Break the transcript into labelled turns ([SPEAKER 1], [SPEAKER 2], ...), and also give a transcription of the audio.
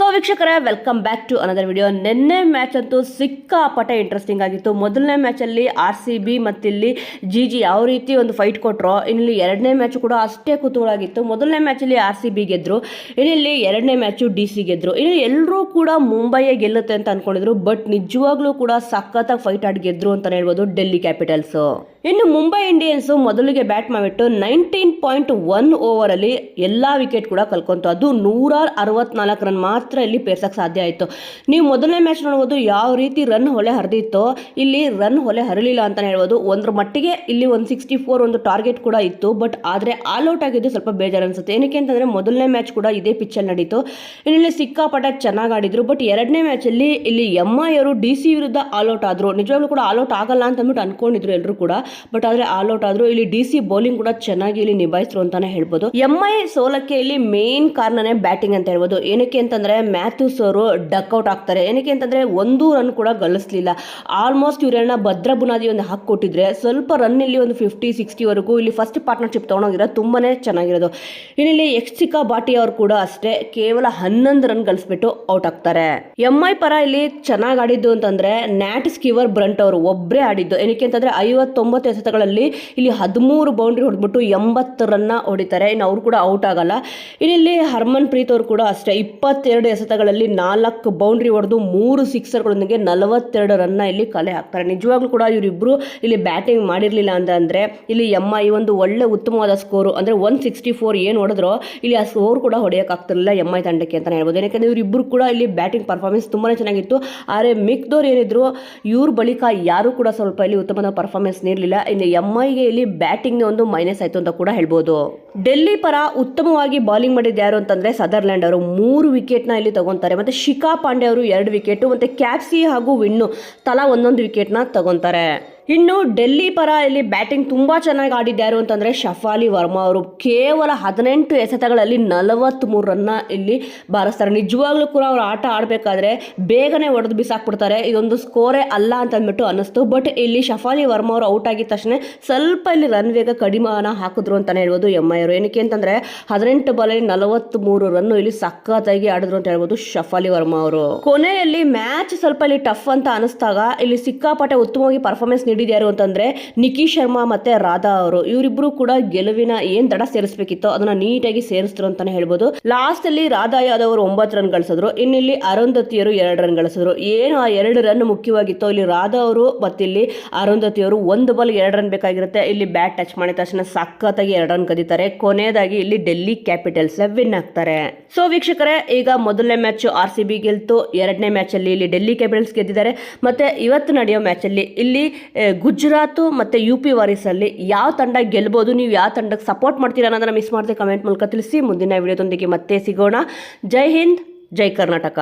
[SPEAKER 1] So ವೀಕ್ಷಕರೇ welcome back to another video ನಿನ್ನೆ match ಅಂತೂ ಸಿಕ್ಕಾಪಟ್ಟೆ ಇಂಟ್ರೆಸ್ಟಿಂಗ್ ಆಗಿತ್ತು. ಮೊದಲನೇ ಮ್ಯಾಚಲ್ಲಿ ಆರ್ ಸಿ ಬಿ ಮತ್ತಿಲ್ಲಿ ಜಿ ಜಿ ಯಾವ ರೀತಿ ಒಂದು ಫೈಟ್ ಕೊಟ್ಟರು ಇಲ್ಲಿ ಎರಡನೇ ಮ್ಯಾಚ್ ಕೂಡ ಅಷ್ಟೇ ಕುತೂಹಲ ಆಗಿತ್ತು ಮೊದಲನೇ ಮ್ಯಾಚಲ್ಲಿ ಆರ್ ಸಿ ಬಿ ಗೆದ್ದರು ಇಲ್ಲಿ ಎರಡನೇ ಮ್ಯಾಚು ಡಿ ಸಿ ಗೆದ್ರು. ಇಲ್ಲಿ ಎಲ್ಲರೂ ಕೂಡ ಮುಂಬೈಯೇ ಗೆಲ್ಲುತ್ತೆ ಅಂತ ಅಂದ್ಕೊಂಡಿದ್ರು ಬಟ್ ನಿಜವಾಗ್ಲೂ ಕೂಡ ಸಖತ್ತಾಗಿ ಫೈಟ್ ಆಡಿ ಗೆದ್ರು ಅಂತ ಹೇಳ್ಬೋದು ಡೆಲ್ಲಿ ಕ್ಯಾಪಿಟಲ್ಸು ಇನ್ನು ಮುಂಬೈ ಇಂಡಿಯನ್ಸು ಮೊದಲಿಗೆ ಬ್ಯಾಟ್ ಮಾಡಿಬಿಟ್ಟು ನೈನ್ಟೀನ್ ಪಾಯಿಂಟ್ ಒನ್ ಓವರಲ್ಲಿ ಎಲ್ಲ ವಿಕೆಟ್ ಕೂಡ ಕಲ್ಕೊಂತು. ಅದು ನೂರ ಅರವತ್ನಾಲ್ಕು ರನ್ ಮಾತ್ರ ಇಲ್ಲಿ ಪೇರ್ಸಕ್ಕೆ ಸಾಧ್ಯ ಆಯಿತು. ನೀವು ಮೊದಲನೇ ಮ್ಯಾಚ್ ನೋಡ್ಬೋದು ಯಾವ ರೀತಿ ರನ್ ಹೊಲೆ ಹರಿದಿತ್ತೋ, ಇಲ್ಲಿ ರನ್ ಹೊಲೆ ಹರಲಿಲ್ಲ ಅಂತಲೇ ಹೇಳ್ಬೋದು. ಒಂದ್ರ ಮಟ್ಟಿಗೆ ಇಲ್ಲಿ ಒಂದು ಸಿಕ್ಸ್ಟಿ ಫೋರ್ ಒಂದು ಟಾರ್ಗೆಟ್ ಕೂಡ ಇತ್ತು ಬಟ್ ಆದರೆ ಆಲ್ ಔಟ್ ಆಗಿದ್ದು ಸ್ವಲ್ಪ ಬೇಜಾರು ಅನ್ಸುತ್ತೆ ಏನಕ್ಕೆ ಅಂತಂದರೆ ಮೊದಲನೇ ಮ್ಯಾಚ್ ಕೂಡ ಇದೇ ಪಿಚ್ಚಲ್ಲಿ ನಡೀತು. ಇಲ್ಲಿ ಸಿಕ್ಕಾಪಟ್ಟೆ ಚೆನ್ನಾಗಿ ಆಡಿದ್ರು ಬಟ್ ಎರಡನೇ ಮ್ಯಾಚಲ್ಲಿ ಇಲ್ಲಿ ಎಂ ಅವರು ಡಿ ಸಿ ವಿರುದ್ಧ ಆಲ್ ಔಟ್ ಆದರು. ನಿಜವಾಗ್ಲೂ ಕೂಡ ಆಲ್ ಔಟ್ ಆಗಲ್ಲ ಅಂತ ಅಂದ್ಬಿಟ್ಟು ಅನ್ಕೊಂಡಿದ್ರು ಎಲ್ಲರೂ ಕೂಡ ಬಟ್ ಆದರೆ ಆಲ್ ಔಟ್ ಆದ್ರು. ಇಲ್ಲಿ ಡಿ ಸಿ ಬೌಲಿಂಗ್ ಕೂಡ ಚೆನ್ನಾಗಿ ಇಲ್ಲಿ ನಿಭಾಯಿಸಿದ್ರು ಅಂತಾನೆ ಹೇಳ್ಬೋದು. ಎಂ ಐ ಸೋಲಕ್ಕೆ ಇಲ್ಲಿ ಮೇನ್ ಕಾರಣನೇ ಬ್ಯಾಟಿಂಗ್ ಅಂತ ಹೇಳ್ಬೋದು. ಏನಕ್ಕೆ ಅಂತಂದ್ರೆ ಮ್ಯಾಥ್ಯೂಸ್ ಅವರು ಡಕ್ಔಟ್ ಆಗ್ತಾರೆ. ಏನಕ್ಕೆ ಅಂತಂದರೆ ಒಂದು ರನ್ ಕೂಡ ಗಳಿಸ್ಲಿಲ್ಲ. ಆಲ್ಮೋಸ್ಟ್ ಇವರನ್ನ ಭದ್ರ ಬುನಾದಿ ಒಂದು ಹಾಕಿ ಕೊಟ್ಟಿದ್ರೆ ಸ್ವಲ್ಪ ರನ್ ಇಲ್ಲಿ ಒಂದು ಫಿಫ್ಟಿ ಸಿಕ್ಸ್ಟಿವರೆಗೂ ಇಲ್ಲಿ ಫಸ್ಟ್ ಪಾರ್ಟ್ನರ್ಶಿಪ್ ತೊಗೊಂಡೋಗಿರೋ ತುಂಬಾ ಚೆನ್ನಾಗಿರೋದು. ಇನ್ನಿಲ್ಲಿ ಯಕ್ಷಿಕಾ ಬಾಟಿ ಅವರು ಕೂಡ ಅಷ್ಟೇ ಕೇವಲ ಹನ್ನೊಂದು ರನ್ ಗಳಿಸ್ಬಿಟ್ಟು ಔಟ್ ಆಗ್ತಾರೆ. ಎಂ ಐ ಪರ ಇಲ್ಲಿ ಚೆನ್ನಾಗಿ ಆಡಿದ್ದು ಅಂತಂದ್ರೆ ನ್ಯಾಟ್ ಸ್ಕೀವರ್ ಬ್ರಂಟ್ ಅವರು ಒಬ್ಬರೇ ಆಡಿದ್ದು. ಏನಕ್ಕೆ ಅಂತಂದ್ರೆ ಐವತ್ತೊಂಬತ್ತು ಎಸೆತಗಳಲ್ಲಿ ಇಲ್ಲಿ ಹದಿಮೂರು ಬೌಂಡ್ರಿ ಹೊಡೆದ್ಬಿಟ್ಟು ಎಂಬತ್ತು ರನ್ನ ಹೊಡಿತಾರೆ. ಇನ್ನು ಅವ್ರು ಕೂಡ ಔಟ್ ಆಗಲ್ಲ. ಇನ್ನಿಲ್ಲಿ ಹರ್ಮನ್ ಪ್ರೀತ್ ಅವರು ಕೂಡ ಅಷ್ಟೇ ಇಪ್ಪತ್ತೆರಡು ಎಸೆತಗಳಲ್ಲಿ ನಾಲ್ಕು ಬೌಂಡ್ರಿ ಹೊಡೆದು ಮೂರು ಸಿಕ್ಸರ್ಗಳೊಂದಿಗೆ ನಲವತ್ತೆರಡು ರನ್ನ ಇಲ್ಲಿ ಕಲೆ ಹಾಕ್ತಾರೆ. ನಿಜವಾಗ್ಲೂ ಕೂಡ ಇವರಿಬ್ಬರು ಇಲ್ಲಿ ಬ್ಯಾಟಿಂಗ್ ಮಾಡಿರಲಿಲ್ಲ ಅಂತ ಅಂದರೆ ಇಲ್ಲಿ ಎಮ್ಮ ಐ ಒಂದು ಒಳ್ಳೆ ಉತ್ತಮವಾದ ಸ್ಕೋರು ಅಂದರೆ ಒನ್ ಸಿಕ್ಸ್ಟಿ ಫೋರ್ ಏನು ಹೊಡೆದ್ರೋ ಇಲ್ಲಿ ಆ ಸ್ಕೋರ್ ಕೂಡ ಹೊಡೆಯೋಕ್ಕಾಗ್ತಿರಲಿಲ್ಲ ಎಂ ಐ ತಂಡಕ್ಕೆ ಅಂತಲೇ ಹೇಳ್ಬೋದು. ಯಾಕಂದ್ರೆ ಇವರಿಬ್ಬರು ಕೂಡ ಇಲ್ಲಿ ಬ್ಯಾಟಿಂಗ್ ಪರ್ಫಾರ್ಮೆನ್ಸ್ ತುಂಬಾ ಚೆನ್ನಾಗಿತ್ತು. ಆದರೆ ಮಿಕ್ದವ್ರು ಏನಿದ್ರು ಇವ್ರ ಬಳಿಕ ಯಾರು ಕೂಡ ಸ್ವಲ್ಪ ಇಲ್ಲಿ ಉತ್ತಮವಾದ ಪರ್ಫಾರ್ಮೆನ್ಸ್ ನೀಡಲಿಲ್ಲ. ಇನ್ನು ಎಂ ಐಗೆ ಇಲ್ಲಿ ಬ್ಯಾಟಿಂಗ್ ಒಂದು ಮೈನಸ್ ಆಯಿತು ಅಂತ ಕೂಡ ಹೇಳ್ಬೋದು. ಡೆಲ್ಲಿ ಪರ ಉತ್ತಮವಾಗಿ ಬಾಲಿಂಗ್ ಮಾಡಿದ್ದು ಯಾರು ಅಂತಂದ್ರೆ ಸದರ್ಲ್ಯಾಂಡ್ ಅವರು. ಮೂರು ವಿಕೆಟ್ನ ಇಲ್ಲಿ ತಗೊತಾರೆ. ಮತ್ತೆ ಶಿಖಾ ಪಾಂಡೆ ಅವರು ಎರಡು ವಿಕೆಟು, ಮತ್ತೆ ಕ್ಯಾಪ್ಸಿ ಹಾಗೂ ವಿಣ್ಣು ತಲಾ ಒಂದೊಂದು ವಿಕೆಟ್ನ ತಗೊಂತಾರೆ. ಇನ್ನು ಡೆಲ್ಲಿ ಪರ ಇಲ್ಲಿ ಬ್ಯಾಟಿಂಗ್ ತುಂಬಾ ಚೆನ್ನಾಗಿ ಆಡಿದ್ಯಾರು ಅಂತಂದ್ರೆ ಶಫಾಲಿ ವರ್ಮಾ ಅವರು. ಕೇವಲ ಹದಿನೆಂಟು ಎಸೆತಗಳಲ್ಲಿ ನಲವತ್ತ್ಮೂರು ರನ್ನ ಇಲ್ಲಿ ಬಾರಿಸ್ತಾರೆ. ನಿಜವಾಗ್ಲೂ ಕೂಡ ಅವರು ಆಟ ಆಡಬೇಕಾದ್ರೆ ಬೇಗನೆ ಹೊಡೆದು ಬಿಸಾಕ್ಬಿಡ್ತಾರೆ. ಇದೊಂದು ಸ್ಕೋರೇ ಅಲ್ಲ ಅಂತ ಅಂದ್ಬಿಟ್ಟು ಅನ್ನಿಸ್ತು. ಬಟ್ ಇಲ್ಲಿ ಶಫಾಲಿ ವರ್ಮಾ ಅವರು ಔಟ್ ಆಗಿದ ತಕ್ಷಣ ಸ್ವಲ್ಪ ಇಲ್ಲಿ ರನ್ ವೇಗ ಕಡಿಮೆನ ಹಾಕಿದ್ರು ಅಂತಾನೆ ಹೇಳ್ಬೋದು ಎಂ ಐ ಅವರು. ಏನಕ್ಕೆ ಅಂತಂದ್ರೆ ಹದಿನೆಂಟು ಬಾಲಲ್ಲಿ ನಲವತ್ತ್ಮೂರು ರನ್ನು ಇಲ್ಲಿ ಸಖತ್ತಾಗಿ ಆಡಿದ್ರು ಅಂತ ಹೇಳ್ಬೋದು ಶಫಾಲಿ ವರ್ಮಾ ಅವರು. ಕೊನೆಯಲ್ಲಿ ಮ್ಯಾಚ್ ಸ್ವಲ್ಪ ಇಲ್ಲಿ ಟಫ್ ಅಂತ ಅನಿಸ್ದಾಗ ಇಲ್ಲಿ ಸಿಕ್ಕಾಪಟ್ಟೆ ಉತ್ತಮವಾಗಿ ಪರ್ಫಾರ್ಮೆನ್ಸ್ ನೀಡಿದ್ಯಾರು ಅಂತಂದ್ರೆ ನಿಖಿ ಶರ್ಮಾ ಮತ್ತೆ ರಾಧಾ ಅವರು. ಇವರಿಬ್ರು ಕೂಡ ಗೆಲುವಿನ ಏನ್ ದಡ ಸೇರಿಸಬೇಕಿತ್ತೋ ಅದನ್ನ ನೀಟಾಗಿ ಸೇರಿಸಿದ್ರು ಅಂತಾನೆ ಹೇಳ್ಬೋದು. ಲಾಸ್ಟ್ ಅಲ್ಲಿ ರಾಧಾ ಯಾದವ್ ಅವರು ಒಂಬತ್ತು ರನ್ ಗಳಿಸಿದ್ರು. ಇನ್ನಿಲ್ಲಿ ಅರುಂಧತಿಯರು ಎರಡು ರನ್ ಗಳಿಸಿದ್ರು. ಏನು ಆ ಎರಡು ರನ್ ಮುಖ್ಯವಾಗಿತ್ತು, ಇಲ್ಲಿ ರಾಧಾ ಅವರು ಮತ್ತಿಲ್ಲಿ ಇಲ್ಲಿ ಅರುಂಧತಿಯವರು ಒಂದು ಬಾಲ್ ಎರಡು ರನ್ ಬೇಕಾಗಿರುತ್ತೆ. ಇಲ್ಲಿ ಬ್ಯಾಟ್ ಟಚ್ ಮಾಡಿದ ತಕ್ಷಣ ಸಖತ್ತಾಗಿ ಎರಡು ರನ್ ಕದೀತಾರೆ. ಕೊನೆಯದಾಗಿ ಇಲ್ಲಿ ಡೆಲ್ಲಿ ಕ್ಯಾಪಿಟಲ್ಸ್ ವಿನ್ ಆಗ್ತಾರೆ. ಸೊ ವೀಕ್ಷಕರೇ, ಈಗ ಮೊದಲನೇ ಮ್ಯಾಚ್ ಆರ್ ಸಿ ಬಿ ಗೆಲ್ತು. ಎರಡನೇ ಮ್ಯಾಚ್ ಅಲ್ಲಿ ಇಲ್ಲಿ ಡೆಲ್ಲಿ ಕ್ಯಾಪಿಟಲ್ಸ್ ಗೆದ್ದಿದ್ದಾರೆ. ಮತ್ತೆ ಇವತ್ತು ನಡೆಯೋ ಮ್ಯಾಚ್ ಅಲ್ಲಿ ಇಲ್ಲಿ ಗುಜರಾತ್ ಮತ್ತು ಯು ಪಿ ವಾರೀಸಲ್ಲಿ ಯಾವ ತಂಡ ಗೆಲ್ಬೋದು, ನೀವು ಯಾವ ತಂಡಕ್ಕೆ ಸಪೋರ್ಟ್ ಮಾಡ್ತೀರಾ ಅನ್ನೋದನ್ನ ಮಿಸ್ ಮಾಡದೆ ಕಮೆಂಟ್ ಮೂಲಕ ತಿಳಿಸಿ. ಮುಂದಿನ ವಿಡಿಯೋದೊಂದಿಗೆ ಮತ್ತೆ ಸಿಗೋಣ. ಜೈ ಹಿಂದ್, ಜೈ ಕರ್ನಾಟಕ.